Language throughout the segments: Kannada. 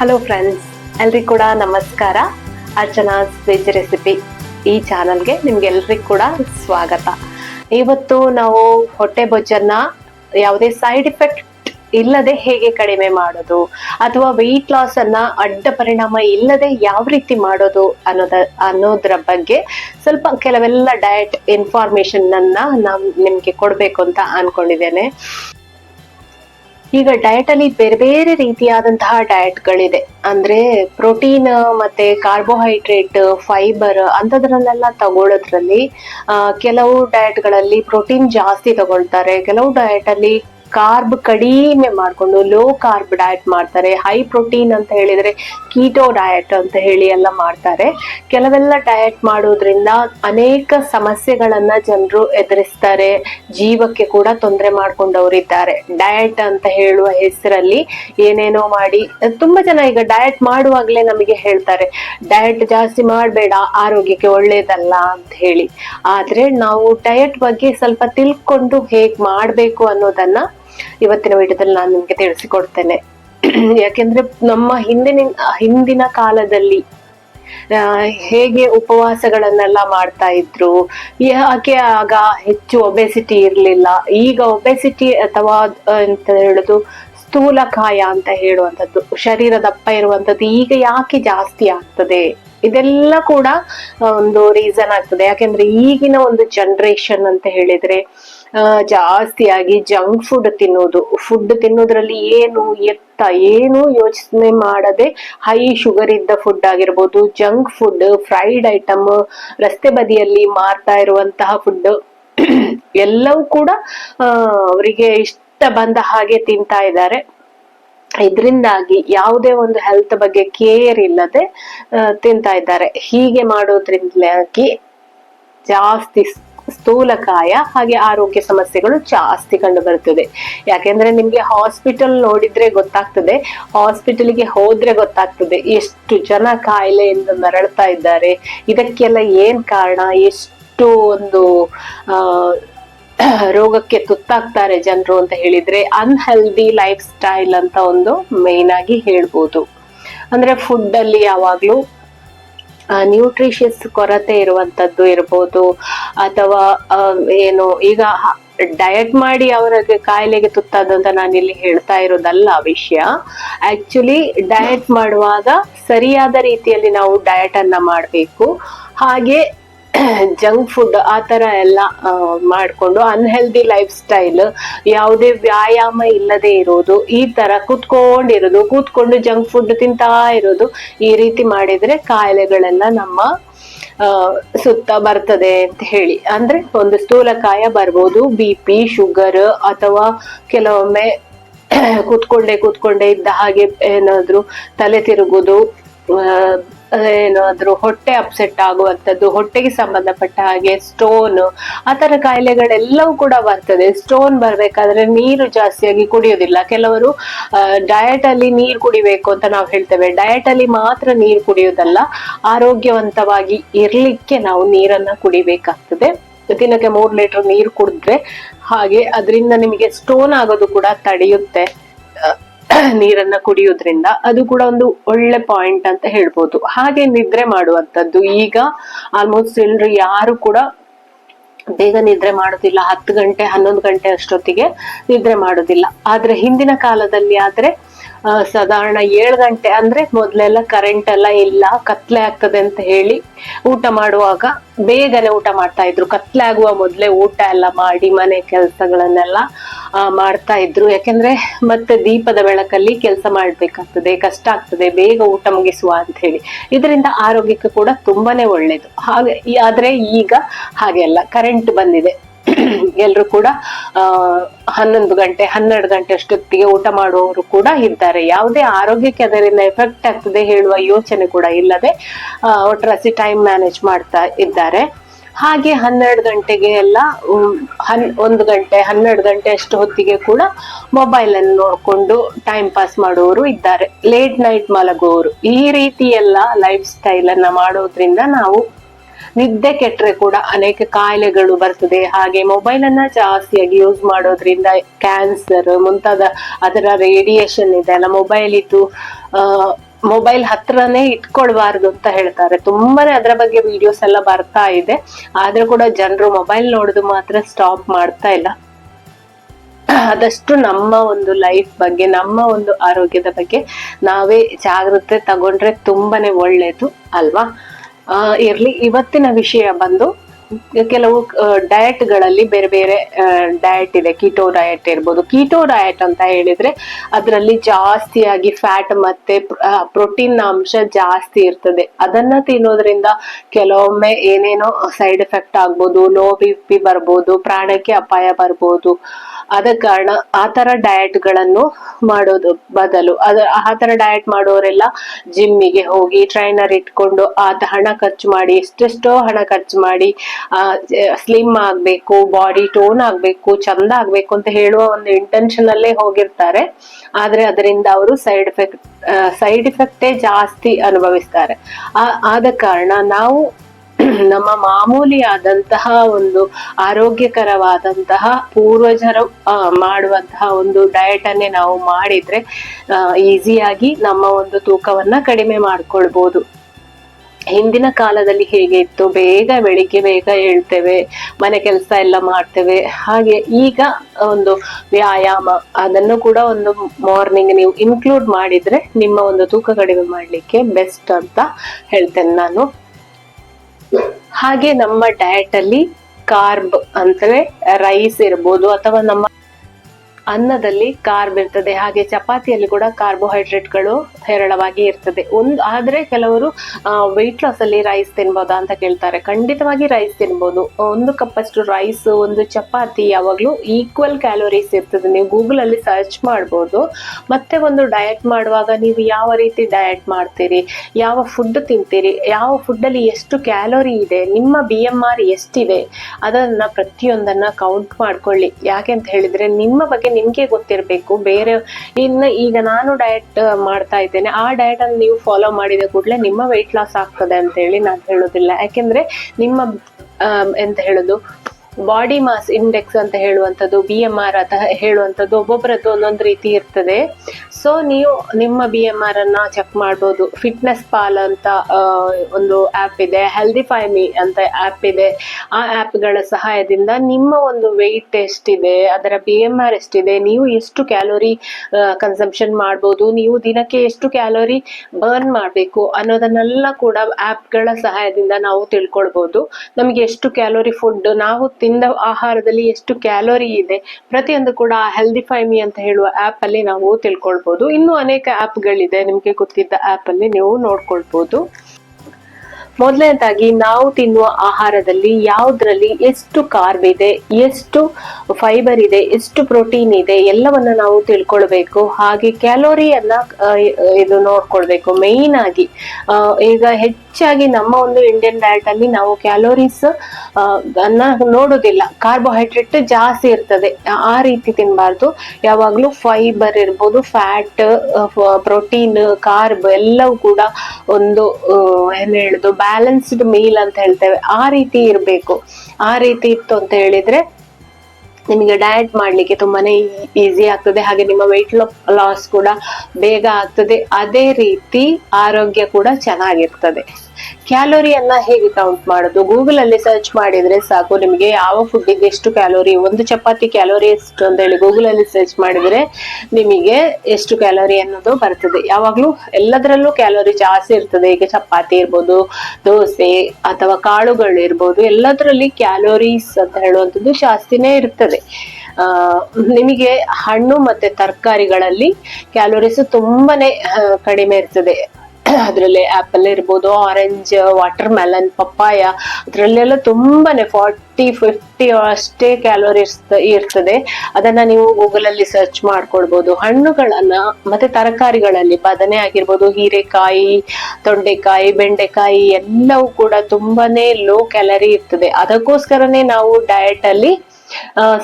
ಹಲೋ ಫ್ರೆಂಡ್ಸ್ ಎಲ್ರಿಗೂ ಕೂಡ ನಮಸ್ಕಾರ. ಅರ್ಚನಾಸ್ ವೆಜ್ ರೆಸಿಪಿ ಈ ಚಾನಲ್ಗೆ ನಿಮ್ಗೆಲ್ರಿಗೂ ಕೂಡ ಸ್ವಾಗತ. ಇವತ್ತು ನಾವು ಹೊಟ್ಟೆ ಬೊಜ್ಜನ್ನ ಯಾವುದೇ ಸೈಡ್ ಎಫೆಕ್ಟ್ ಇಲ್ಲದೆ ಹೇಗೆ ಕಡಿಮೆ ಮಾಡೋದು, ಅಥವಾ ವೆಯ್ಟ್ ಲಾಸ್ ಅನ್ನ ಅಡ್ಡ ಪರಿಣಾಮ ಇಲ್ಲದೆ ಯಾವ ರೀತಿ ಮಾಡೋದು ಅನ್ನೋದ, ಅನ್ನೋದ್ರ ಬಗ್ಗೆ ಸ್ವಲ್ಪ ಕೆಲವೆಲ್ಲ ಡಯಟ್ ಇನ್ಫಾರ್ಮೇಶನ್ ಅನ್ನ ನಾವು ನಿಮ್ಗೆ ಕೊಡ್ಬೇಕು ಅಂತ ಅನ್ಕೊಂಡಿದ್ದೇನೆ. ಈಗ ಡಯಟ್ ಅಲ್ಲಿ ಬೇರೆ ಬೇರೆ ರೀತಿಯಾದಂತಹ ಡಯಟ್ ಗಳಿದೆ. ಅಂದ್ರೆ ಪ್ರೋಟೀನ್ ಮತ್ತೆ ಕಾರ್ಬೋಹೈಡ್ರೇಟ್ ಫೈಬರ್ ಅಂತದ್ರಲ್ಲೆಲ್ಲ ತಗೊಳ್ಳೋದ್ರಲ್ಲಿ ಕೆಲವು ಡಯಟ್ಗಳಲ್ಲಿ ಪ್ರೋಟೀನ್ ಜಾಸ್ತಿ ತಗೊಳ್ತಾರೆ. ಕೆಲವು ಡಯಟ್ ಅಲ್ಲಿ ಕಾರ್ಬ್ ಕಡಿಮೆ ಮಾಡ್ಕೊಂಡು ಲೋ ಕಾರ್ಬ್ ಡಯಟ್ ಮಾಡ್ತಾರೆ ಹೈ ಪ್ರೋಟೀನ್ ಅಂತ ಹೇಳಿದ್ರೆ ಕೀಟೋ ಡಯಟ್ ಅಂತ ಹೇಳಿ ಎಲ್ಲ ಮಾಡ್ತಾರೆ. ಕೆಲವೆಲ್ಲ ಡಯಟ್ ಮಾಡೋದ್ರಿಂದ ಅನೇಕ ಸಮಸ್ಯೆಗಳನ್ನ ಜನರು ಎದುರಿಸ್ತಾರೆ, ಜೀವಕ್ಕೆ ಕೂಡ ತೊಂದರೆ ಮಾಡ್ಕೊಂಡವರಿದ್ದಾರೆ. ಡಯಟ್ ಅಂತ ಹೇಳುವ ಹೆಸರಲ್ಲಿ ಏನೇನೋ ಮಾಡಿ, ತುಂಬಾ ಜನ ಈಗ ಡಯಟ್ ಮಾಡುವಾಗಲೇ ನಮಗೆ ಹೇಳ್ತಾರೆ ಡಯಟ್ ಜಾಸ್ತಿ ಮಾಡಬೇಡ, ಆರೋಗ್ಯಕ್ಕೆ ಒಳ್ಳೇದಲ್ಲ ಅಂತ ಹೇಳಿ. ಆದ್ರೆ ನಾವು ಡಯಟ್ ಬಗ್ಗೆ ಸ್ವಲ್ಪ ತಿಳ್ಕೊಂಡು ಹೇಗೆ ಮಾಡಬೇಕು ಅನ್ನೋದನ್ನ ಇವತ್ತಿನ ವಿಡಿಯೋದಲ್ಲಿ ನಾನು ನಿಮಗೆ ತಿಳಿಸಿಕೊಡ್ತೇನೆ. ಯಾಕೆಂದ್ರೆ ನಮ್ಮ ಹಿಂದಿನ ಹಿಂದಿನ ಕಾಲದಲ್ಲಿ ಹೇಗೆ ಉಪವಾಸಗಳನ್ನೆಲ್ಲ ಮಾಡ್ತಾ ಇದ್ರು, ಯಾಕೆ ಆಗ ಹೆಚ್ಚು ಒಬೆಸಿಟಿ ಇರಲಿಲ್ಲ, ಈಗ ಒಬೆಸಿಟಿ ಅಥವಾ ಅಂತ ಹೇಳುದು ಸ್ಥೂಲಕಾಯ ಅಂತ ಹೇಳುವಂಥದ್ದು ಶರೀರ ದಪ್ಪ ಇರುವಂಥದ್ದು ಈಗ ಯಾಕೆ ಜಾಸ್ತಿ ಆಗ್ತದೆ? ಇದೆಲ್ಲ ಕೂಡ ಒಂದು ರೀಸನ್ ಆಗ್ತದೆ. ಯಾಕೆಂದ್ರೆ ಈಗಿನ ಒಂದು ಜನರೇಷನ್ ಅಂತ ಹೇಳಿದ್ರೆ ಜಾಸ್ತಿಯಾಗಿ ಜಂಕ್ ಫುಡ್ ತಿನ್ನೋದು. ಫುಡ್ ತಿನ್ನೋದ್ರಲ್ಲಿ ಏನು ಎತ್ತ, ಏನು ಯೋಚನೆ ಮಾಡದೆ ಹೈ ಶುಗರ್ ಇದ್ದ ಫುಡ್ ಆಗಿರ್ಬೋದು ಜಂಕ್ ಫುಡ್ ಫ್ರೈಡ್ ಐಟಮ್ ರಸ್ತೆ ಬದಿಯಲ್ಲಿ ಮಾರ್ತಾ ಇರುವಂತಹ ಫುಡ್ ಎಲ್ಲವೂ ಕೂಡ ಅವರಿಗೆ ಇಷ್ಟ ಬಂದ ಹಾಗೆ ತಿಂತಾ ಇದ್ದಾರೆ. ಇದರಿಂದಾಗಿ ಯಾವುದೇ ಒಂದು ಹೆಲ್ತ್ ಬಗ್ಗೆ ಕೇರ್ ಇಲ್ಲದೆ ತಿಂತಾ ಇದ್ದಾರೆ. ಹೀಗೆ ಮಾಡೋದ್ರಿಂದಾಗಿ ಜಾಸ್ತಿ ಸ್ಥೂಲಕಾಯ ಹಾಗೆ ಆರೋಗ್ಯ ಸಮಸ್ಯೆಗಳು ಜಾಸ್ತಿ ಕಂಡು ಬರ್ತದೆ ಯಾಕೆಂದ್ರೆ ನಿಮ್ಗೆ ಹಾಸ್ಪಿಟಲ್ ನೋಡಿದ್ರೆ ಗೊತ್ತಾಗ್ತದೆ. ಹಾಸ್ಪಿಟಲ್ಗೆ ಹೋದ್ರೆ ಗೊತ್ತಾಗ್ತದೆ ಎಷ್ಟು ಜನ ಕಾಯಿಲೆಯಿಂದ ನರಳ್ತಾ ಇದ್ದಾರೆ. ಇದಕ್ಕೆಲ್ಲ ಏನ್ ಕಾರಣ? ಎಷ್ಟು ಒಂದು ರೋಗಕ್ಕೆ ತುತ್ತಾಗ್ತಾರೆ ಜನರು ಅಂತ ಹೇಳಿದ್ರೆ ಅನ್ಹೆಲ್ದಿ ಲೈಫ್ ಸ್ಟೈಲ್ ಅಂತ ಒಂದು ಮೇನ್ ಆಗಿ ಹೇಳ್ಬೋದು. ಅಂದ್ರೆ ಫುಡ್ ಅಲ್ಲಿ ಯಾವಾಗ್ಲೂ ನ್ಯೂಟ್ರಿಷಿಯಸ್ ಕೊರತೆ ಇರುವಂತದ್ದು ಇರ್ಬೋದು. ಅಥವಾ ಏನು, ಈಗ ಡಯಟ್ ಮಾಡಿ ಅವರಿಗೆ ಕಾಯಿಲೆಗೆ ತುತ್ತಾದಂತ ಅಂತ ನಾನಿಲ್ಲಿ ಹೇಳ್ತಾ ಇರೋದಲ್ಲ ವಿಷಯ. ಆಕ್ಚುಲಿ ಡಯಟ್ ಮಾಡುವಾಗ ಸರಿಯಾದ ರೀತಿಯಲ್ಲಿ ನಾವು ಡಯಟ್ ಅನ್ನ ಮಾಡಬೇಕು. ಹಾಗೆ ಜಂಕ್ ಫುಡ್ ಆ ಥರ ಎಲ್ಲ ಮಾಡಿಕೊಂಡು ಅನ್ಹೆಲ್ದಿ ಲೈಫ್ ಸ್ಟೈಲ್ ಯಾವುದೇ ವ್ಯಾಯಾಮ ಇಲ್ಲದೆ ಇರೋದು, ಈ ತರ ಕೂತ್ಕೊಂಡಿರೋದು, ಕೂತ್ಕೊಂಡು ಜಂಕ್ ಫುಡ್ ತಿಂತಾ ಇರೋದು, ಈ ರೀತಿ ಮಾಡಿದ್ರೆ ಕಾಯಿಲೆಗಳೆಲ್ಲ ನಮ್ಮ ಸುತ್ತ ಬರ್ತದೆ ಅಂತ ಹೇಳಿ. ಅಂದ್ರೆ ಒಂದು ಸ್ಥೂಲಕಾಯ ಬರ್ಬೋದು ಬಿ ಪಿ ಶುಗರ್ ಅಥವಾ ಕೆಲವೊಮ್ಮೆ ಕೂತ್ಕೊಂಡೆ ಕೂತ್ಕೊಂಡೆ ಇದ್ದ ಹಾಗೆ ಏನಾದ್ರು ತಲೆ ತಿರುಗುದು ಏನಾದ್ರು ಹೊಟ್ಟೆ ಅಪ್ಸೆಟ್ ಆಗುವಂಥದ್ದು, ಹೊಟ್ಟೆಗೆ ಸಂಬಂಧಪಟ್ಟ ಹಾಗೆ ಸ್ಟೋನ್ ಆ ತರ ಕಾಯಿಲೆಗಳೆಲ್ಲವೂ ಕೂಡ ಬರ್ತದೆ. ಸ್ಟೋನ್ ಬರ್ಬೇಕಾದ್ರೆ ನೀರು ಜಾಸ್ತಿಯಾಗಿ ಕುಡಿಯೋದಿಲ್ಲ. ಕೆಲವರು ಡಯಟ್ ಅಲ್ಲಿ ನೀರು ಕುಡಿಬೇಕು ಅಂತ ನಾವು ಹೇಳ್ತೇವೆ. ಡಯಟ್ ಅಲ್ಲಿ ಮಾತ್ರ ನೀರು ಕುಡಿಯೋದಲ್ಲ, ಆರೋಗ್ಯವಂತವಾಗಿ ಇರ್ಲಿಕ್ಕೆ ನಾವು ನೀರನ್ನ ಕುಡಿಬೇಕಾಗ್ತದೆ. ದಿನಕ್ಕೆ ಮೂರು ಲೀಟರ್ ನೀರು ಕುಡಿದ್ರೆ ಹಾಗೆ ಅದರಿಂದ ನಿಮಗೆ ಸ್ಟೋನ್ ಆಗೋದು ಕೂಡ ತಡೆಯುತ್ತೆ. ನೀರನ್ನ ಕುಡಿಯೋದ್ರಿಂದ ಅದು ಕೂಡ ಒಂದು ಒಳ್ಳೆ ಪಾಯಿಂಟ್ ಅಂತ ಹೇಳ್ಬೋದು. ಹಾಗೆ ನಿದ್ರೆ ಮಾಡುವಂತದ್ದು ಈಗ ಆಲ್ಮೋಸ್ಟ್ ಎಲ್ರು ಯಾರು ಕೂಡ ಬೇಗ ನಿದ್ರೆ ಮಾಡೋದಿಲ್ಲ. ಹತ್ತು ಗಂಟೆ, ಹನ್ನೊಂದು ಗಂಟೆ ಅಷ್ಟೊತ್ತಿಗೆ ನಿದ್ರೆ ಮಾಡೋದಿಲ್ಲ. ಆದ್ರೆ ಹಿಂದಿನ ಕಾಲದಲ್ಲಿ ಆದ್ರೆ ಸಾಧಾರಣ ಏಳು ಗಂಟೆ ಅಂದ್ರೆ ಮೊದಲೆಲ್ಲ ಕರೆಂಟ್ ಎಲ್ಲ ಇಲ್ಲ, ಕತ್ಲೆ ಆಗ್ತದೆ ಅಂತ ಹೇಳಿ ಊಟ ಮಾಡುವಾಗ ಬೇಗನೆ ಊಟ ಮಾಡ್ತಾ ಇದ್ರು. ಕತ್ಲೆ ಆಗುವ ಮೊದಲೇ ಊಟ ಎಲ್ಲ ಮಾಡಿ, ಮನೆ ಕೆಲಸಗಳನ್ನೆಲ್ಲ ಮಾಡ್ತಾ ಇದ್ರು. ಯಾಕೆಂದ್ರೆ ಮತ್ತೆ ದೀಪದ ಬೆಳಕಲ್ಲಿ ಕೆಲಸ ಮಾಡ್ಬೇಕಾಗ್ತದೆ, ಕಷ್ಟ ಆಗ್ತದೆ, ಬೇಗ ಊಟ ಮುಗಿಸುವ ಅಂತ ಹೇಳಿ. ಇದರಿಂದ ಆರೋಗ್ಯಕ್ಕೆ ಕೂಡ ತುಂಬಾನೇ ಒಳ್ಳೇದು. ಹಾಗೆ ಆದ್ರೆ ಈಗ ಹಾಗೆಲ್ಲ ಕರೆಂಟ್ ಬಂದಿದೆ. ಎಲ್ರು ಕೂಡ ಹನ್ನೊಂದು ಗಂಟೆ, ಹನ್ನೆರಡು ಗಂಟೆ ಅಷ್ಟೊತ್ತಿಗೆ ಊಟ ಮಾಡುವವರು ಕೂಡ ಇದ್ದಾರೆ ಯಾವುದೇ ಆರೋಗ್ಯಕ್ಕೆ ಅದರಿಂದ ಎಫೆಕ್ಟ್ ಆಗ್ತದೆ ಹೇಳುವ ಯೋಚನೆ ಕೂಡ ಇಲ್ಲದೆ ಒಟ್ಟರಾಸಿ ಟೈಮ್ ಮ್ಯಾನೇಜ್ ಮಾಡ್ತಾ ಇದ್ದಾರೆ. ಹಾಗೆ ಹನ್ನೆರಡು ಗಂಟೆಗೆ ಎಲ್ಲ ಹನ್, ಒಂದು ಗಂಟೆ, ಹನ್ನೆರಡು ಗಂಟೆ ಅಷ್ಟು ಹೊತ್ತಿಗೆ ಕೂಡ ಮೊಬೈಲ್ ಅನ್ನು ನೋಡಿಕೊಂಡು ಟೈಮ್ ಪಾಸ್ ಮಾಡುವವರು ಇದ್ದಾರೆ. ಲೇಟ್ ನೈಟ್ ಮಲಗುವವರು. ಈ ರೀತಿ ಎಲ್ಲ ಲೈಫ್ ಸ್ಟೈಲ್ ಅನ್ನ ಮಾಡೋದ್ರಿಂದ ನಾವು ನಿದ್ದೆ ಕೆಟ್ಟರೆ ಕೂಡ ಅನೇಕ ಕಾಯಿಲೆಗಳು ಬರ್ತದೆ. ಹಾಗೆ ಮೊಬೈಲ್ ಅನ್ನ ಜಾಸ್ತಿಯಾಗಿ ಯೂಸ್ ಮಾಡೋದ್ರಿಂದ ಕ್ಯಾನ್ಸರ್ ಮುಂತಾದ ಅದರ ರೇಡಿಯೇಷನ್ ಇದೆ ಅಲ್ಲ. ಮೊಬೈಲ್ ಆ ಮೊಬೈಲ್ ಹತ್ರನೇ ಇಟ್ಕೊಳ್ಬಾರ್ದು ಅಂತ ಹೇಳ್ತಾರೆ. ತುಂಬಾನೇ ಅದರ ಬಗ್ಗೆ ವಿಡಿಯೋಸ್ ಎಲ್ಲ ಬರ್ತಾ ಇದೆ. ಆದ್ರೂ ಕೂಡ ಜನರು ಮೊಬೈಲ್ ನೋಡೋದು ಮಾತ್ರ ಸ್ಟಾಪ್ ಮಾಡ್ತಾ ಇಲ್ಲ. ಆದಷ್ಟು ನಮ್ಮ ಒಂದು ಲೈಫ್ ಬಗ್ಗೆ, ನಮ್ಮ ಒಂದು ಆರೋಗ್ಯದ ಬಗ್ಗೆ ನಾವೇ ಜಾಗ್ರತೆ ತಗೊಂಡ್ರೆ ತುಂಬಾನೇ ಒಳ್ಳೇದು ಅಲ್ವಾ? ಇರ್ಲಿ. ಇವತ್ತಿನ ವಿಷಯ ಬಂದು, ಕೆಲವು ಡಯಟ್ಗಳಲ್ಲಿ ಬೇರೆ ಬೇರೆ ಡಯಟ್ ಇದೆ. ಕೀಟೋ ಡಯಟ್ ಇರ್ಬೋದು. ಕೀಟೋ ಡಯಟ್ ಅಂತ ಹೇಳಿದ್ರೆ, ಅದರಲ್ಲಿ ಜಾಸ್ತಿಯಾಗಿ ಫ್ಯಾಟ್ ಮತ್ತೆ ಪ್ರೋಟೀನ್ ಅಂಶ ಜಾಸ್ತಿ ಇರ್ತದೆ. ಅದನ್ನ ತಿನ್ನೋದ್ರಿಂದ ಕೆಲವೊಮ್ಮೆ ಏನೇನೋ ಸೈಡ್ ಎಫೆಕ್ಟ್ ಆಗ್ಬೋದು ಲೋ ಬಿ ಪಿ ಬರ್ಬೋದು, ಪ್ರಾಣಕ್ಕೆ ಅಪಾಯ ಬರ್ಬೋದು. ಆದ ಕಾರಣ ಆ ತರ ಡಯಟ್ಗಳನ್ನು ಮಾಡೋದು ಬದಲು. ಅದ ಆ ತರ ಡಯಟ್ ಮಾಡೋರೆಲ್ಲ ಜಿಮ್ಮಿಗೆ ಹೋಗಿ ಟ್ರೈನರ್ ಇಟ್ಕೊಂಡು ಆತ ಹಣ ಖರ್ಚು ಮಾಡಿ, ಎಷ್ಟೆಷ್ಟೋ ಹಣ ಖರ್ಚು ಮಾಡಿ ಸ್ಲಿಮ್ ಆಗ್ಬೇಕು ಬಾಡಿ ಟೋನ್ ಆಗ್ಬೇಕು, ಚಂದ ಆಗ್ಬೇಕು ಅಂತ ಹೇಳುವ ಒಂದು ಇಂಟೆನ್ಷನ್ ಅಲ್ಲೇ ಹೋಗಿರ್ತಾರೆ. ಆದ್ರೆ ಅದರಿಂದ ಅವರು ಸೈಡ್ ಎಫೆಕ್ಟ್ ಸೈಡ್ ಎಫೆಕ್ಟೇ ಜಾಸ್ತಿ ಅನುಭವಿಸ್ತಾರೆ. ಆ- ಆದ ಕಾರಣ ನಾವು ನಮ್ಮ ಮಾಮೂಲಿಯಾದಂತಹ ಒಂದು ಆರೋಗ್ಯಕರವಾದಂತಹ ಪೂರ್ವಜರು ಮಾಡುವಂತಹ ಒಂದು ಡಯಟ್ ಅನ್ನೇ ನಾವು ಮಾಡಿದ್ರೆ ಈಸಿಯಾಗಿ ನಮ್ಮ ಒಂದು ತೂಕವನ್ನ ಕಡಿಮೆ ಮಾಡ್ಕೊಳ್ಬಹುದು ಹಿಂದಿನ ಕಾಲದಲ್ಲಿ ಹೇಗೆ ಇತ್ತು? ಬೇಗ ಬೆಳಿಗ್ಗೆ ಬೇಗ ಹೇಳ್ತೇವೆ, ಮನೆ ಕೆಲಸ ಎಲ್ಲ ಮಾಡ್ತೇವೆ. ಹಾಗೆ ಈಗ ಒಂದು ವ್ಯಾಯಾಮ, ಅದನ್ನು ಕೂಡ ಒಂದು ಮಾರ್ನಿಂಗ್ ನೀವು ಇನ್ಕ್ಲೂಡ್ ಮಾಡಿದ್ರೆ ನಿಮ್ಮ ಒಂದು ತೂಕ ಕಡಿಮೆ ಮಾಡ್ಲಿಕ್ಕೆ ಬೆಸ್ಟ್ ಅಂತ ಹೇಳ್ತೇನೆ ನಾನು. ಹಾಗೆ ನಮ್ಮ ಡಯಟ್ ಅಲ್ಲಿ ಕಾರ್ಬ್ ಅಂದ್ರೆ ರೈಸ್ ಇರ್ಬೋದು ಅಥವಾ ನಮ್ಮ ಅನ್ನದಲ್ಲಿ ಕಾರ್ಬ್ ಇರ್ತದೆ, ಹಾಗೆ ಚಪಾತಿಯಲ್ಲಿ ಕೂಡ ಕಾರ್ಬೋಹೈಡ್ರೇಟ್ಗಳು ಹೇರಳವಾಗಿ ಇರ್ತದೆ. ಒಂದು, ಆದರೆ ಕೆಲವರು ವೆಯ್ಟ್ ಲಾಸ್ ಅಲ್ಲಿ ರೈಸ್ ತಿನ್ಬೋದಾ ಅಂತ ಕೇಳ್ತಾರೆ. ಖಂಡಿತವಾಗಿ ರೈಸ್ ತಿನ್ಬೋದು. ಒಂದು ಕಪ್ಪಷ್ಟು ರೈಸ್ ಒಂದು ಚಪಾತಿ ಯಾವಾಗಲೂ ಈಕ್ವಲ್ ಕ್ಯಾಲೋರೀಸ್ ಇರ್ತದೆ. ನೀವು ಗೂಗಲ್ ಅಲ್ಲಿ ಸರ್ಚ್ ಮಾಡ್ಬೋದು. ಮತ್ತೆ ಒಂದು ಡಯಟ್ ಮಾಡುವಾಗ ನೀವು ಯಾವ ರೀತಿ ಡಯಟ್ ಮಾಡ್ತೀರಿ, ಯಾವ ಫುಡ್ ತಿಂತೀರಿ, ಯಾವ ಫುಡ್ ಅಲ್ಲಿ ಎಷ್ಟು ಕ್ಯಾಲೋರಿ ಇದೆ, ನಿಮ್ಮ ಬಿ ಎಂ ಆರ್ ಎಷ್ಟಿದೆ, ಅದನ್ನ ಪ್ರತಿಯೊಂದನ್ನ ಕೌಂಟ್ ಮಾಡ್ಕೊಳ್ಳಿ. ಯಾಕೆ ಅಂತ ಹೇಳಿದ್ರೆ, ನಿಮ್ಮ ಬಗ್ಗೆ ನಿಮ್ಗೆ ಗೊತ್ತಿರಬೇಕು. ಬೇರೆ ಇನ್ನು ಈಗ ನಾನು ಡಯಟ್ ಮಾಡ್ತಾ ಇದ್ದೇನೆ. ಆ ಡಯಟ್ ಅನ್ನು ನೀವು ಫಾಲೋ ಮಾಡಿದ ಕೂಡಲೇ ನಿಮ್ಮ ವೆಯ್ಟ್ ಲಾಸ್ ಆಗ್ತದೆ ಅಂತ ಹೇಳಿ ನಾನು ಹೇಳೋದಿಲ್ಲ. ಯಾಕೆಂದ್ರೆ ನಿಮ್ಮ ಎಂತ ಹೇಳೋದು? ಬಾಡಿ ಮಾಸ್ ಇಂಡೆಕ್ಸ್ ಅಂತ ಹೇಳುವಂಥದ್ದು ಬಿ ಎಂ ಆರ್ ಅಂತ ಹೇಳುವಂಥದ್ದು ಒಬ್ಬೊಬ್ಬರದ್ದು ಒಂದೊಂದು ರೀತಿ ಇರ್ತದೆ. ಸೊ ನೀವು ನಿಮ್ಮ ಬಿ ಎಂ ಆರ್ ಅನ್ನ ಚೆಕ್ ಮಾಡ್ಬೋದು. ಫಿಟ್ನೆಸ್ ಪಾಲ್ ಅಂತ ಒಂದು ಆ್ಯಪ್ ಇದೆ. ಹೆಲ್ದಿ ಫೈ ಮಿ ಅಂತ ಆ್ಯಪ್ ಇದೆ. ಆ ಆ್ಯಪ್ಗಳ ಸಹಾಯದಿಂದ ನಿಮ್ಮ ಒಂದು ವೆಯ್ಟ್ ಎಷ್ಟಿದೆ, ಅದರ ಬಿ ಎಂ ಆರ್ ಎಷ್ಟಿದೆ, ನೀವು ಎಷ್ಟು ಕ್ಯಾಲೋರಿ ಕನ್ಸಂಪ್ಷನ್ ಮಾಡ್ಬೋದು, ನೀವು ದಿನಕ್ಕೆ ಎಷ್ಟು ಕ್ಯಾಲೋರಿ ಬರ್ನ್ ಮಾಡಬೇಕು ಅನ್ನೋದನ್ನೆಲ್ಲ ಕೂಡ ಆ್ಯಪ್ಗಳ ಸಹಾಯದಿಂದ ನಾವು ತಿಳ್ಕೊಳ್ಬೋದು. ನಮಗೆ ಎಷ್ಟು ಕ್ಯಾಲೋರಿ ಫುಡ್ ನಾವು ತಿಂದ ಆಹಾರದಲ್ಲಿ ಎಷ್ಟು ಕ್ಯಾಲೋರಿ ಇದೆ, ಪ್ರತಿಯೊಂದು ಕೂಡ ಹೆಲ್ದಿ ಫೈಮಿ ಅಂತ ಹೇಳುವ ಆ್ಯಪ್ ಅಲ್ಲಿ ನಾವು ತಿಳ್ಕೊಳ್ಬಹುದು ಇನ್ನೂ ಅನೇಕ ಆ್ಯಪ್ಗಳಿದೆ ನಿಮಗೆ ಗೊತ್ತಿದ್ದ ಆ್ಯಪ್ ಅಲ್ಲಿ ನೀವು ನೋಡ್ಕೊಳ್ಬಹುದು ಮೊದಲನೇದಾಗಿ, ನಾವು ತಿನ್ನುವ ಆಹಾರದಲ್ಲಿ ಯಾವುದ್ರಲ್ಲಿ ಎಷ್ಟು ಕಾರ್ಬ್ ಇದೆ, ಎಷ್ಟು ಫೈಬರ್ ಇದೆ, ಎಷ್ಟು ಪ್ರೋಟೀನ್ ಇದೆ, ಎಲ್ಲವನ್ನ ನಾವು ತಿಳ್ಕೊಳ್ಬೇಕು. ಹಾಗೆ ಕ್ಯಾಲೋರಿಯನ್ನ ಇದು ನೋಡ್ಕೊಳ್ಬೇಕು. ಮೇಯ್ನ್ ಆಗಿ ಈಗ ಈಗ ಹೆಚ್ಚಾಗಿ ನಮ್ಮ ಒಂದು ಇಂಡಿಯನ್ ಡಯಟ್ ಅಲ್ಲಿ ನಾವು ಕ್ಯಾಲೋರೀಸ್ ಅನ್ನ ನೋಡೋದಿಲ್ಲ. ಕಾರ್ಬೋಹೈಡ್ರೇಟ್ ಜಾಸ್ತಿ ಇರ್ತದೆ. ಆ- ರೀತಿ ತಿನ್ನಬಾರ್ದು ಯಾವಾಗಲೂ ಫೈಬರ್ ಇರ್ಬೋದು ಫ್ಯಾಟ್ ಪ್ರೋಟೀನ್ ಕಾರ್ಬ್ ಎಲ್ಲವೂ ಕೂಡ ಒಂದು ಏನು ಏನ್ ಹೇಳುದು ಬ್ಯಾಲೆನ್ಸ್ಡ್ ಮೀಲ್ ಅಂತ ಹೇಳ್ತೇವೆ. ಆ ರೀತಿ ಇರಬೇಕು. ಆ ರೀತಿ ಇತ್ತು ಅಂತ ಹೇಳಿದ್ರೆ ನಿಮಗೆ ಡಯಟ್ ಮಾಡಲಿಕ್ಕೆ ತುಂಬಾನೇ ಈಸಿ ಆಗ್ತದೆ. ಹಾಗೆ ನಿಮ್ಮ ವೆಯ್ಟ್ ಲಾಸ್ ಕೂಡ ಬೇಗ ಆಗ್ತದೆ. ಅದೇ ರೀತಿ ಆರೋಗ್ಯ ಕೂಡ ಚೆನ್ನಾಗಿರ್ತದೆ. ಕ್ಯಾಲೋರಿಯನ್ನ ಹೇಗೆ ಕೌಂಟ್ ಮಾಡೋದು? ಗೂಗಲ್ ಅಲ್ಲಿ ಸರ್ಚ್ ಮಾಡಿದ್ರೆ ಸಾಕು. ನಿಮಗೆ ಯಾವ ಫುಡ್ಡಿಗೆ ಎಷ್ಟು ಕ್ಯಾಲೋರಿ ಒಂದು ಚಪಾತಿ ಕ್ಯಾಲೋರಿ ಎಷ್ಟು ಅಂತ ಹೇಳಿ ಗೂಗಲ್ ಅಲ್ಲಿ ಸರ್ಚ್ ಮಾಡಿದ್ರೆ ನಿಮಗೆ ಎಷ್ಟು ಕ್ಯಾಲೋರಿ ಅನ್ನೋದು ಬರ್ತದೆ. ಯಾವಾಗ್ಲೂ ಎಲ್ಲದರಲ್ಲೂ ಕ್ಯಾಲೋರಿ ಜಾಸ್ತಿ ಇರ್ತದೆ. ಈಗ ಚಪಾತಿ ಇರ್ಬೋದು, ದೋಸೆ ಅಥವಾ ಕಾಳುಗಳು ಇರ್ಬೋದು, ಎಲ್ಲದರಲ್ಲಿ ಕ್ಯಾಲೋರೀಸ್ ಅಂತ ಹೇಳುವಂಥದ್ದು ಜಾಸ್ತಿನೇ ಇರ್ತದೆ. ನಿಮಗೆ ಹಣ್ಣು ಮತ್ತೆ ತರಕಾರಿಗಳಲ್ಲಿ ಕ್ಯಾಲೋರೀಸ್ ತುಂಬಾನೇ ಕಡಿಮೆ ಇರ್ತದೆ. ಅದರಲ್ಲಿ ಆಪಲ್ ಇರ್ಬೋದು ಆರೆಂಜ್ ವಾಟರ್ ಮೆಲನ್ ಪಪ್ಪಾಯ, ಅದರಲ್ಲೆಲ್ಲ ತುಂಬಾನೇ ಫಾರ್ಟಿ ಫಿಫ್ಟಿ ಅಷ್ಟೇ ಕ್ಯಾಲೋರಿಸ್ ಇರ್ತದೆ. ಅದನ್ನ ನೀವು ಗೂಗಲ್ ಅಲ್ಲಿ ಸರ್ಚ್ ಮಾಡ್ಕೊಳ್ಬಹುದು ಹಣ್ಣುಗಳನ್ನ ಮತ್ತೆ ತರಕಾರಿಗಳಲ್ಲಿ ಬದನೆ ಆಗಿರ್ಬೋದು ಹೀರೆಕಾಯಿ, ತೊಂಡೆಕಾಯಿ, ಬೆಂಡೆಕಾಯಿ ಎಲ್ಲವೂ ಕೂಡ ತುಂಬಾನೇ ಲೋ ಕ್ಯಾಲರಿ ಇರ್ತದೆ. ಅದಕ್ಕೋಸ್ಕರನೇ ನಾವು ಡಯಟ್ ಅಲ್ಲಿ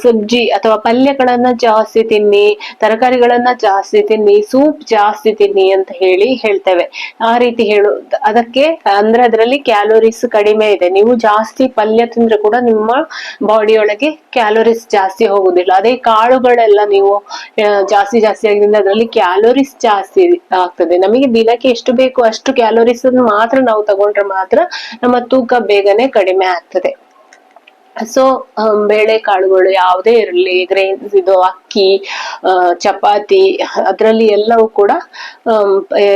ಸಬ್ಜಿ ಅಥವಾ ಪಲ್ಯಗಳನ್ನ ಜಾಸ್ತಿ ತಿನ್ನಿ, ತರಕಾರಿಗಳನ್ನ ಜಾಸ್ತಿ ತಿನ್ನಿ ಸೂಪ್ ಜಾಸ್ತಿ ತಿನ್ನಿ ಅಂತ ಹೇಳಿ ಹೇಳ್ತೇವೆ. ಆ ರೀತಿ ಹೇಳು, ಅದಕ್ಕೆ ಅಂದ್ರೆ ಅದರಲ್ಲಿ ಕ್ಯಾಲೋರೀಸ್ ಕಡಿಮೆ ಇದೆ. ನೀವು ಜಾಸ್ತಿ ಪಲ್ಯ ತಿಂದ್ರೆ ಕೂಡ ನಿಮ್ಮ ಬಾಡಿ ಒಳಗೆ ಕ್ಯಾಲೋರೀಸ್ ಜಾಸ್ತಿ ಹೋಗುದಿಲ್ಲ ಅದೇ ಕಾಳುಗಳೆಲ್ಲ ನೀವು ಜಾಸ್ತಿ ಜಾಸ್ತಿ ಆಗಿದ್ರೆ ಅದರಲ್ಲಿ ಕ್ಯಾಲೋರೀಸ್ ಜಾಸ್ತಿ ಆಗ್ತದೆ. ನಮಗೆ ದಿನಕ್ಕೆ ಎಷ್ಟು ಬೇಕು ಅಷ್ಟು ಕ್ಯಾಲೋರೀಸ್ ಮಾತ್ರ ನಾವು ತಗೊಂಡ್ರೆ ಮಾತ್ರ ನಮ್ಮ ತೂಕ ಬೇಗನೆ ಕಡಿಮೆ ಆಗ್ತದೆ. ಸೊ ಬೇಳೆ ಕಾಳುಗಳು ಯಾವುದೇ ಇರಲಿ ಗ್ರೈನ್ಸ್ ಇದು ಅಕ್ಕಿ ಚಪಾತಿ ಅದರಲ್ಲಿ ಎಲ್ಲವೂ ಕೂಡ ಆಮ್,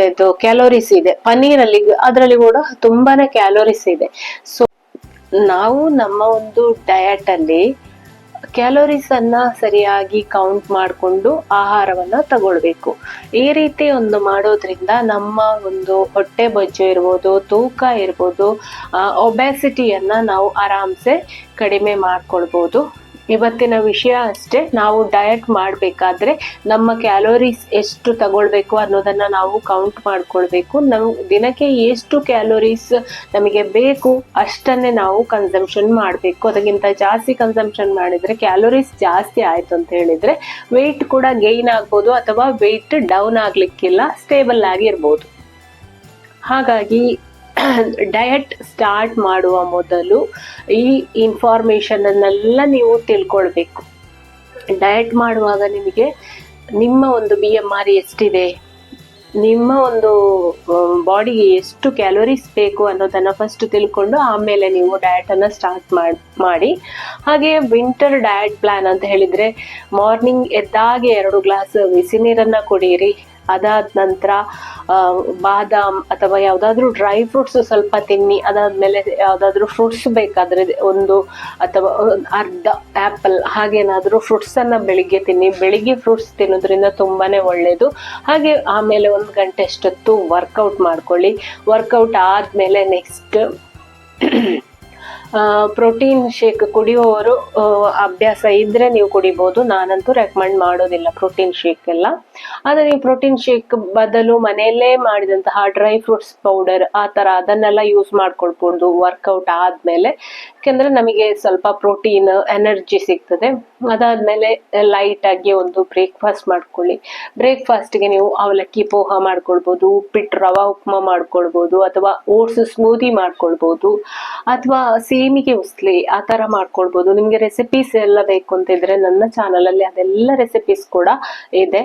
ಇದು ಕ್ಯಾಲೋರೀಸ್ ಇದೆ. ಪನ್ನೀರಲ್ಲಿ ಅದರಲ್ಲಿ ಕೂಡ ತುಂಬಾನೇ ಕ್ಯಾಲೋರೀಸ್ ಇದೆ. ಸೊ ನಾವು ನಮ್ಮ ಒಂದು ಡಯಟ್ ಅಲ್ಲಿ ಕ್ಯಾಲೋರೀಸ್ ಅನ್ನ ಸರಿಯಾಗಿ ಕೌಂಟ್ ಮಾಡಿಕೊಂಡು ಆಹಾರವನ್ನ ತಗೊಳ್ಬೇಕು. ಈ ರೀತಿ ಒಂದು ಮಾಡೋದ್ರಿಂದ ನಮ್ಮ ಒಂದು ಹೊಟ್ಟೆ ಬೊಜ್ಜು ಇರ್ಬೋದು, ತೂಕ ಇರ್ಬೋದು ಒಬೆಸಿಟಿಯನ್ನ ನಾವು ಆರಾಮ್ಸೆ ಕಡಿಮೆ ಮಾಡ್ಕೊಳ್ಬೋದು. ಇವತ್ತಿನ ವಿಷಯ ಅಷ್ಟೇ, ನಾವು ಡಯಟ್ ಮಾಡಬೇಕಾದ್ರೆ ನಮ್ಮ ಕ್ಯಾಲೋರೀಸ್ ಎಷ್ಟು ತಗೊಳ್ಬೇಕು ಅನ್ನೋದನ್ನ ನಾವು ಕೌಂಟ್ ಮಾಡ್ಕೊಳ್ಬೇಕು. ನಾವು ದಿನಕ್ಕೆ ಎಷ್ಟು ಕ್ಯಾಲೋರೀಸ್ ನಮಗೆ ಬೇಕು ಅಷ್ಟನ್ನೇ ನಾವು ಕನ್ಸಂಪ್ಷನ್ ಮಾಡಬೇಕು. ಅದಕ್ಕಿಂತ ಜಾಸ್ತಿ ಕನ್ಸಂಪ್ಷನ್ ಮಾಡಿದ್ರೆ ಕ್ಯಾಲೋರೀಸ್ ಜಾಸ್ತಿ ಆಯಿತು ಅಂತ ಹೇಳಿದ್ರೆ ವೆಯ್ಟ್ ಕೂಡ ಗೈನ್ ಆಗ್ಬೋದು ಅಥವಾ ವೆಯ್ಟ್ ಡೌನ್ ಆಗಲಿಕ್ಕಿಲ್ಲ ಸ್ಟೇಬಲ್ ಆಗಿರ್ಬೋದು ಹಾಗಾಗಿ ಡಯಟ್ ಸ್ಟಾರ್ಟ್ ಮಾಡುವ ಮೊದಲು ಈ ಇನ್ಫಾರ್ಮೇಷನನ್ನೆಲ್ಲ ನೀವು ತಿಳ್ಕೊಳ್ಬೇಕು. ಡಯಟ್ ಮಾಡುವಾಗ ನಿಮಗೆ ನಿಮ್ಮ ಒಂದು ಬಿ ಎಂ ಆರ್ ಎಷ್ಟಿದೆ? ನಿಮ್ಮ ಒಂದು ಬಾಡಿಗೆ ಎಷ್ಟು ಕ್ಯಾಲೋರೀಸ್ ಬೇಕು ಅನ್ನೋದನ್ನು ಫಸ್ಟ್ ತಿಳ್ಕೊಂಡು ಆಮೇಲೆ ನೀವು ಡಯಟನ್ನು ಸ್ಟಾರ್ಟ್ ಮಾಡಿ ಹಾಗೆ ವಿಂಟರ್ ಡಯಟ್ ಪ್ಲ್ಯಾನ್ ಅಂತ ಹೇಳಿದರೆ ಮಾರ್ನಿಂಗ್ ಎದ್ದಾಗೆ ಎರಡು ಗ್ಲಾಸ್ ಬಿಸಿ ನೀರನ್ನು ಕುಡಿಯಿರಿ ಅದಾದ ನಂತರ ಬಾದಾಮ್ ಅಥವಾ ಯಾವುದಾದ್ರೂ ಡ್ರೈ ಫ್ರೂಟ್ಸ್ ಸ್ವಲ್ಪ ತಿನ್ನಿ, ಅದಾದ್ಮೇಲೆ ಯಾವುದಾದ್ರೂ ಫ್ರೂಟ್ಸ್ ಬೇಕಾದ್ರೆ ಒಂದು ಅಥವಾ ಅರ್ಧ ಆ್ಯಪಲ್ ಹಾಗೇನಾದರೂ ಫ್ರೂಟ್ಸನ್ನು ಬೆಳಿಗ್ಗೆ ತಿನ್ನಿ. ಬೆಳಿಗ್ಗೆ ಫ್ರೂಟ್ಸ್ ತಿನ್ನೋದ್ರಿಂದ ತುಂಬಾನೇ ಒಳ್ಳೆಯದು ಹಾಗೆ ಆಮೇಲೆ ಒಂದು ಗಂಟೆ ಅಷ್ಟೊತ್ತು ವರ್ಕೌಟ್ ಮಾಡ್ಕೊಳ್ಳಿ. ವರ್ಕೌಟ್ ಆದಮೇಲೆ ನೆಕ್ಸ್ಟ್ ಪ್ರೋಟೀನ್ ಶೇಕ್ ಕುಡಿಯುವವರು ಅಭ್ಯಾಸ ಇದ್ರೆ ನೀವು ಕುಡಿಬಹುದು ನಾನಂತೂ ರೆಕಮೆಂಡ್ ಮಾಡೋದಿಲ್ಲ ಪ್ರೋಟೀನ್ ಶೇಕ್ ಎಲ್ಲ. ಆದರೆ ನೀವು ಪ್ರೋಟೀನ್ ಶೇಕ್ ಬದಲು ಮನೆಯಲ್ಲೇ ಮಾಡಿದಂತಹ ಡ್ರೈ ಫ್ರೂಟ್ಸ್ ಪೌಡರ್ ಆ ತರ ಅದನ್ನೆಲ್ಲ ಯೂಸ್ ಮಾಡ್ಕೊಳ್ಬೋದು ವರ್ಕೌಟ್ ಆದ್ಮೇಲೆ. ಯಾಕೆಂದ್ರೆ ನಮಗೆ ಸ್ವಲ್ಪ ಪ್ರೋಟೀನ್ ಎನರ್ಜಿ ಸಿಗ್ತದೆ. ಅದಾದ್ಮೇಲೆ ಲೈಟ್ ಆಗಿ ಒಂದು ಬ್ರೇಕ್ಫಾಸ್ಟ್ ಮಾಡ್ಕೊಳ್ಳಿ. ಬ್ರೇಕ್ಫಾಸ್ಟ್ಗೆ ನೀವು ಅವಲಕ್ಕಿ ಪೋಹ ಮಾಡ್ಕೊಳ್ಬಹುದು ಉಪ್ಪಿಟ್ಟು ರವಾ ಉಪ್ಮಾ ಮಾಡ್ಕೊಳ್ಬೋದು, ಅಥವಾ ಓಟ್ಸ್ ಸ್ಮೂದಿ ಮಾಡ್ಕೊಳ್ಬೋದು, ಅಥವಾ ಸೇಮಿಗೆ ಉಸ್ಲಿ ಆ ಥರ ಮಾಡ್ಕೊಳ್ಬೋದು. ನಿಮಗೆ ರೆಸಿಪೀಸ್ ಎಲ್ಲ ಬೇಕು ಅಂತಿದ್ರೆ ನನ್ನ ಚಾನಲಲ್ಲಿ ಅದೆಲ್ಲ ರೆಸಿಪೀಸ್ ಕೂಡ ಇದೆ.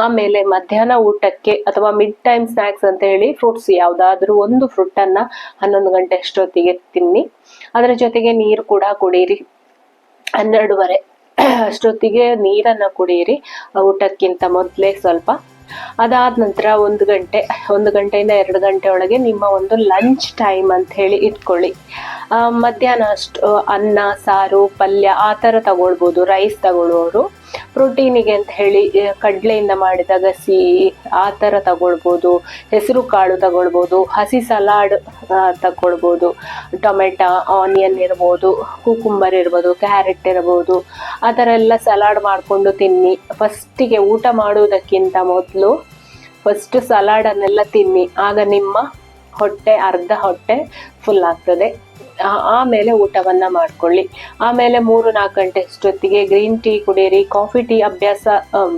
ಆಮೇಲೆ ಮಧ್ಯಾಹ್ನ ಊಟಕ್ಕೆ ಅಥವಾ ಮಿಡ್ ಟೈಮ್ ಸ್ನ್ಯಾಕ್ಸ್ ಅಂತ ಹೇಳಿ ಫ್ರೂಟ್ಸ್ ಯಾವುದಾದ್ರೂ ಒಂದು ಫ್ರೂಟ್ ಅನ್ನ ಹನ್ನೊಂದು ಗಂಟೆ ಅಷ್ಟೊತ್ತಿಗೆ ತಿನ್ನಿ. ಅದರ ಜೊತೆಗೆ ನೀರು ಕೂಡ ಕುಡೀರಿ. ಹನ್ನೆರಡುವರೆ ಅಷ್ಟೊತ್ತಿಗೆ ನೀರನ್ನ ಕುಡಿಯಿರಿ ಊಟಕ್ಕಿಂತ ಮೊದಲೇ ಸ್ವಲ್ಪ ಅದಾದ ನಂತರ ಒಂದು ಗಂಟೆ, ಒಂದು ಗಂಟೆಯಿಂದ ಎರಡು ಗಂಟೆ ಒಳಗೆ ನಿಮ್ಮ ಒಂದು ಲಂಚ್ ಟೈಮ್ ಅಂತ ಹೇಳಿ ಇಟ್ಕೊಳ್ಳಿ. ಮಧ್ಯಾಹ್ನ ಅಷ್ಟು ಅನ್ನ, ಸಾರು, ಪಲ್ಯ ಆ ಥರ ತಗೊಳ್ಬೋದು ರೈಸ್ ತಗೊಳ್ಳೋರು. ಪ್ರೋಟೀನಿಗೆ ಅಂತ ಹೇಳಿ ಕಡಲೆಯಿಂದ ಮಾಡಿದ ಗಸಿ ಆ ಥರ ತಗೊಳ್ಬೋದು. ಹೆಸರು ಕಾಳು ತಗೊಳ್ಬೋದು, ಹಸಿ ಸಲಾಡ್ ತಗೊಳ್ಬೋದು. ಟೊಮೆಟೊ, ಆನಿಯನ್ ಇರ್ಬೋದು, ಕುಕುಂಬರ್ ಇರ್ಬೋದು, ಕ್ಯಾರೆಟ್ ಇರ್ಬೋದು. ಆ ಥರ ಎಲ್ಲ ಸಲಾಡ್ ಮಾಡಿಕೊಂಡು ತಿನ್ನಿ. ಫಸ್ಟಿಗೆ ಊಟ ಮಾಡುವುದಕ್ಕಿಂತ ಮೊದಲು ಫಸ್ಟ್ ಸಲಾಡನ್ನೆಲ್ಲ ತಿನ್ನಿ. ಆಗ ನಿಮ್ಮ ಹೊಟ್ಟೆ, ಅರ್ಧ ಹೊಟ್ಟೆ ಫುಲ್ ಆಗ್ತದೆ. ಆಮೇಲೆ ಊಟವನ್ನ ಮಾಡ್ಕೊಳ್ಳಿ. ಆಮೇಲೆ ಮೂರು ನಾಲ್ಕು ಗಂಟೆ ಅಷ್ಟೊತ್ತಿಗೆ ಗ್ರೀನ್ ಟೀ ಕುಡೀರಿ ಕಾಫಿ ಟೀ ಅಭ್ಯಾಸ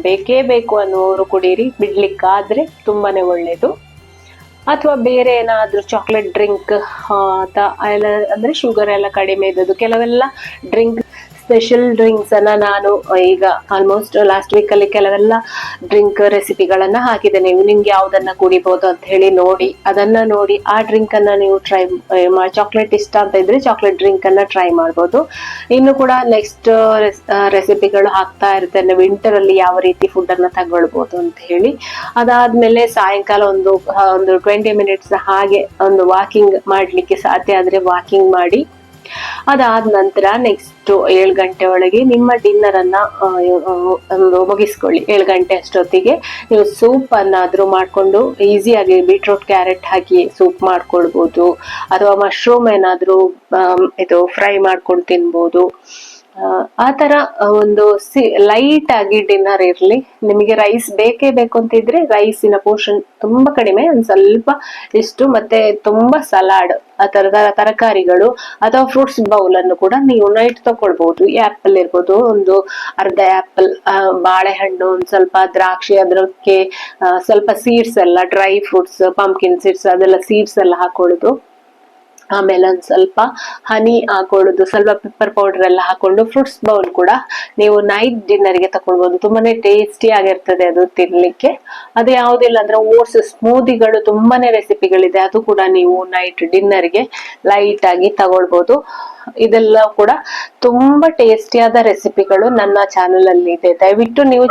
ಬೇಕೇ ಬೇಕು ಅನ್ನುವರು ಕುಡೀರಿ. ಬಿಡ್ಲಿಕ್ಕಾದ್ರೆ ತುಂಬಾನೇ ಒಳ್ಳೆಯದು ಅಥವಾ ಬೇರೆ ಏನಾದ್ರೂ ಚಾಕ್ಲೇಟ್ ಡ್ರಿಂಕ್ ಎಲ್ಲ, ಅಂದ್ರೆ ಶುಗರ್ ಎಲ್ಲ ಕಡಿಮೆ ಇದ್ದದ್ದು, ಕೆಲವೆಲ್ಲ ಡ್ರಿಂಕ್ ಸ್ಪೆಷಲ್ ಡ್ರಿಂಕ್ಸ್ ಅನ್ನ ನಾನು ಈಗ ಆಲ್ಮೋಸ್ಟ್ ಲಾಸ್ಟ್ ವೀಕ್ ಅಲ್ಲಿ ಕೆಲವೆಲ್ಲ ಡ್ರಿಂಕ್ ರೆಸಿಪಿಗಳನ್ನ ಹಾಕಿದ್ದೇನೆ. ನಿಮ್ಗೆ ಯಾವ್ದನ್ನ ಕುಡಿಬಹುದು ಅಂತ ಹೇಳಿ ನೋಡಿ. ಅದನ್ನ ನೋಡಿ, ಆ ಡ್ರಿಂಕ್ ಅನ್ನ ನೀವು ಟ್ರೈ ಚಾಕ್ಲೇಟ್ ಇಷ್ಟ ಅಂತ ಇದ್ರೆ ಚಾಕ್ಲೇಟ್ ಡ್ರಿಂಕ್ ಅನ್ನ ಟ್ರೈ ಮಾಡ್ಬೋದು. ಇನ್ನು ಕೂಡ ನೆಕ್ಸ್ಟ್ ರೆಸಿಪಿಗಳು ಹಾಕ್ತಾ ಇರ್ತೇನೆ. ವಿಂಟರ್ ಅಲ್ಲಿ ಯಾವ ರೀತಿ ಫುಡ್ ಅನ್ನ ತಗೊಳ್ಬಹುದು ಅಂತ ಹೇಳಿ. ಅದಾದ್ಮೇಲೆ ಸಾಯಂಕಾಲ ಒಂದು ಒಂದು ಟ್ವೆಂಟಿ ಮಿನಿಟ್ಸ್ ಹಾಗೆ ಒಂದು ವಾಕಿಂಗ್ ಮಾಡ್ಲಿಕ್ಕೆ ಸಾಧ್ಯ ಆದ್ರೆ ವಾಕಿಂಗ್ ಮಾಡಿ. ಅದಾದ ನಂತರ ನೆಕ್ಸ್ಟ್ ಏಳು ಗಂಟೆ ಒಳಗೆ ನಿಮ್ಮ ಡಿನ್ನರ್ ಅನ್ನ ಮುಗಿಸ್ಕೊಳ್ಳಿ ಏಳು ಗಂಟೆ ಅಷ್ಟೊತ್ತಿಗೆ ನೀವು ಸೂಪ್ ಅನ್ನಾದ್ರೂ ಮಾಡಿಕೊಂಡು ಈಸಿಯಾಗಿ ಬೀಟ್ರೂಟ್ ಕ್ಯಾರೆಟ್ ಹಾಕಿ ಸೂಪ್ ಮಾಡ್ಕೊಳ್ಬೋದು. ಅಥವಾ ಮಶ್ರೂಮ್ ಏನಾದ್ರೂ ಇದು ಫ್ರೈ ಮಾಡ್ಕೊಂಡು ತಿನ್ಬೋದು. ಆ, ತರ ಒಂದು ಸಿ ಲೈಟ್ ಆಗಿ ಡಿನ್ನರ್ ಇರ್ಲಿ. ನಿಮಗೆ ರೈಸ್ ಬೇಕೇ ಬೇಕು ಅಂತ ಇದ್ರೆ ರೈಸಿನ ಪೋರ್ಷನ್ ತುಂಬಾ ಕಡಿಮೆ. ಒಂದು ಸ್ವಲ್ಪ ಇಷ್ಟು ಮತ್ತೆ ತುಂಬಾ ಸಲಾಡ್ ಆ ತರದ ತರಕಾರಿಗಳು ಅಥವಾ ಫ್ರೂಟ್ಸ್ ಬೌಲ್ ಅನ್ನು ಕೂಡ ನೀವು ನೈಟ್ ತಗೊಳ್ಬಹುದು ಆಪಲ್ ಇರ್ಬೋದು ಒಂದು ಅರ್ಧ ಆಪಲ್ ಬಾಳೆಹಣ್ಣು ಒಂದ್ ಸ್ವಲ್ಪ ದ್ರಾಕ್ಷಿ ಅದಕ್ಕೆ ಸ್ವಲ್ಪ ಸೀಡ್ಸ್ ಎಲ್ಲ ಡ್ರೈ ಫ್ರೂಟ್ಸ್ ಪಂಪ್ಕಿನ್ ಸೀಡ್ಸ್ ಅದೆಲ್ಲ ಸೀಡ್ಸ್ ಎಲ್ಲ ಹಾಕೊಳ್ಳುದು. ಆಮೇಲೆ ಒಂದು ಸ್ವಲ್ಪ ಹನಿ ಹಾಕೊಳ್ಳೋದು, ಸ್ವಲ್ಪ ಪೆಪ್ಪರ್ ಪೌಡರ್ ಎಲ್ಲ ಹಾಕೊಂಡು ಫ್ರೂಟ್ಸ್ ಬೌಲ್ ಕೂಡ ನೀವು ನೈಟ್ ಡಿನ್ನರ್ಗೆ ತಗೊಳ್ಬೋದು ತುಂಬಾನೇ ಟೇಸ್ಟಿ ಆಗಿರ್ತದೆ ಅದು ತಿನ್ಲಿಕ್ಕೆ. ಅದು ಯಾವುದಿಲ್ಲ ಅಂದ್ರೆ ಓಟ್ಸ್ ಸ್ಮೂದಿಗಳು ತುಂಬಾನೇ ರೆಸಿಪಿಗಳಿದೆ ಅದು ಕೂಡ ನೀವು ನೈಟ್ ಡಿನ್ನರ್ಗೆ ಲೈಟ್ ಆಗಿ ತಗೊಳ್ಬಹುದು ಇದೆಲ್ಲ ಕೂಡ ತುಂಬಾ ಟೇಸ್ಟಿಯಾದ ರೆಸಿಪಿಗಳು ನನ್ನ ಚಾನೆಲ್ ಅಲ್ಲಿ ಇದೆ. ದಯವಿಟ್ಟು ನೀವು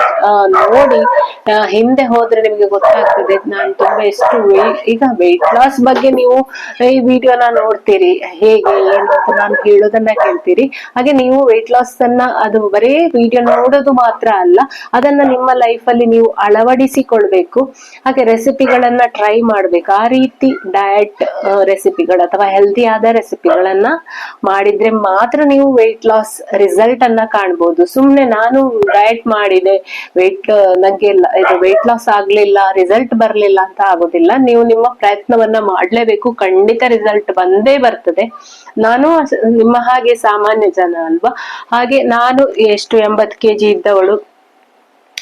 ನೋಡಿ ಹಿಂದೆ ಹೋದ್ರೆ ನಿಮ್ಗೆ ಗೊತ್ತಾಗ್ತದೆ. ನಾನು ತುಂಬಾ ಎಷ್ಟು ಈಗ ವೆಯ್ಟ್ ಲಾಸ್ ಬಗ್ಗೆ ನೀವು ಈ ವಿಡಿಯೋನ ನೋಡ್ತೀರಿ. ಹೇಗೆ, ಏನು ಅಂತ ನಾನು ಹೇಳೋದನ್ನ ಕೇಳ್ತೀರಿ. ಹಾಗೆ ನೀವು ವೆಯ್ಟ್ ಲಾಸ್ ಅನ್ನ ಅದು ಬರೀ ವಿಡಿಯೋ ನೋಡೋದು ಮಾತ್ರ ಅಲ್ಲ, ಅದನ್ನ ನಿಮ್ಮ ಲೈಫ್ ಅಲ್ಲಿ ನೀವು ಅಳವಡಿಸಿಕೊಳ್ಬೇಕು. ಹಾಗೆ ರೆಸಿಪಿಗಳನ್ನ ಟ್ರೈ ಮಾಡ್ಬೇಕು. ಆ ರೀತಿ ಡಯಟ್ ರೆಸಿಪಿಗಳು ಅಥವಾ ಹೆಲ್ದಿ ಆದ ರೆಸಿಪಿಗಳನ್ನ ಮಾಡಿದ್ರೆ ಮಾತ್ರ ನೀವು ವೆಯ್ಟ್ ಲಾಸ್ ರಿಸಲ್ಟ್ ಅನ್ನ ಕಾಣ್ಬೋದು. ಸುಮ್ನೆ ನಾನು ಡಯಟ್ ಮಾಡಿದೆ ವೆಯ್ಟ್ ನಂಗೆ ಇದು ವೆಯ್ಟ್ ಲಾಸ್ ಆಗ್ಲಿಲ್ಲ ರಿಸಲ್ಟ್ ಬರ್ಲಿಲ್ಲ ಅಂತ ಆಗೋದಿಲ್ಲ. ನೀವು ನಿಮ್ಮ ಪ್ರಯತ್ನವನ್ನ ಮಾಡ್ಲೇಬೇಕು, ಖಂಡಿತ ರಿಸಲ್ಟ್ ಬಂದೇ ಬರ್ತದೆ. ನಾನು ನಿಮ್ಮ ಹಾಗೆ ಸಾಮಾನ್ಯ ಜನ ಅಲ್ವಾ? ಹಾಗೆ ನಾನು ಎಷ್ಟು ಎಂಬತ್ ಕೆಜಿ ಇದ್ದವಳು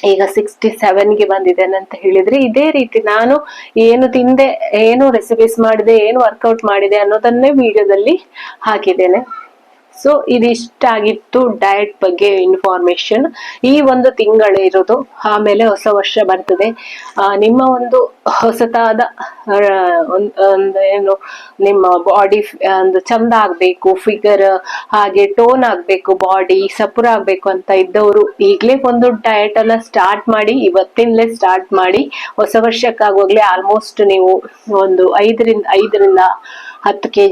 ಈಗ ಸಿಕ್ಸ್ಟಿ ಸೆವೆನ್ಗೆ ಬಂದಿದ್ದೇನೆ ಅಂತ ಹೇಳಿದ್ರೆ ಇದೇ ರೀತಿ ನಾನು ಏನು ತಿಂದೆ, ಏನು ರೆಸಿಪೀಸ್ ಮಾಡಿದೆ, ಏನು ವರ್ಕೌಟ್ ಮಾಡಿದೆ ಅನ್ನೋದನ್ನೇ ವಿಡಿಯೋದಲ್ಲಿ ಹಾಕಿದ್ದೇನೆ. ಸೊ ಇದಿಷ್ಟಾಗಿತ್ತು ಡಯಟ್ ಬಗ್ಗೆ ಇನ್ಫಾರ್ಮೇಶನ್ ಈ ಒಂದು ತಿಂಗಳೇ ಇರೋದು ಆಮೇಲೆ ಹೊಸ ವರ್ಷ ಬರ್ತದೆ. ನಿಮ್ಮ ಒಂದು ಹೊಸತಾದ ಏನು, ನಿಮ್ಮ ಬಾಡಿ ಒಂದು ಚಂದ ಆಗ್ಬೇಕು ಫಿಗರ್ ಹಾಗೆ ಟೋನ್ ಆಗ್ಬೇಕು ಬಾಡಿ ಸಪುರ ಆಗ್ಬೇಕು ಅಂತ ಇದ್ದವರು ಈಗಲೇ ಒಂದು ಡಯಟ್ ಅನ್ನ ಸ್ಟಾರ್ಟ್ ಮಾಡಿ ಇವತ್ತಿನಲೇ ಸ್ಟಾರ್ಟ್ ಮಾಡಿ, ಹೊಸ ವರ್ಷಕ್ಕಾಗೋಗ್ಲೇ ಆಲ್ಮೋಸ್ಟ್ ನೀವು ಒಂದು ಐದರಿಂದ ಐದರಿಂದ ಹತ್ತು ಕೆ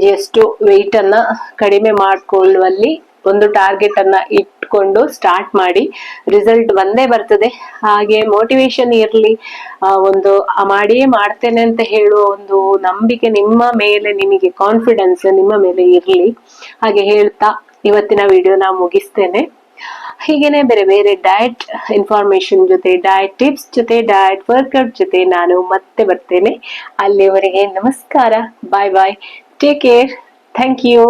ವೆಯ್ಟ್ ಅನ್ನ ಕಡಿಮೆ ಮಾಡಿಕೊಳ್ಳುವಲ್ಲಿ ಒಂದು ಟಾರ್ಗೆಟ್ ಅನ್ನ ಇಟ್ಕೊಂಡು ಸ್ಟಾರ್ಟ್ ಮಾಡಿ. ರಿಸಲ್ಟ್ ಬಂದೇ ಬರ್ತದೆ. ಹಾಗೆ ಮೋಟಿವೇಶನ್ ಇರಲಿ. ಒಂದು ಮಾಡಿಯೇ ಮಾಡ್ತೇನೆ ಅಂತ ಹೇಳುವ ಒಂದು ನಂಬಿಕೆ ನಿಮ್ಮ ಮೇಲೆ, ನಿಮಗೆ ಕಾನ್ಫಿಡೆನ್ಸ್ ನಿಮ್ಮ ಮೇಲೆ ಇರಲಿ. ಹಾಗೆ ಹೇಳ್ತಾ ಇವತ್ತಿನ ವಿಡಿಯೋ ನಾ ಮುಗಿಸ್ತೇನೆ. ಹೀಗೇನೆ ಬೇರೆ ಬೇರೆ ಡಯಟ್ ಇನ್ಫಾರ್ಮೇಶನ್ ಜೊತೆ ಡಯಟ್ ಟಿಪ್ಸ್ ಜೊತೆ ಡಯಟ್ ವರ್ಕೌಟ್ ಜೊತೆ ನಾನು ಮತ್ತೆ ಬರ್ತೇನೆ. ಅಲ್ಲಿವರೆಗೆ ನಮಸ್ಕಾರ. Bye bye take care thank you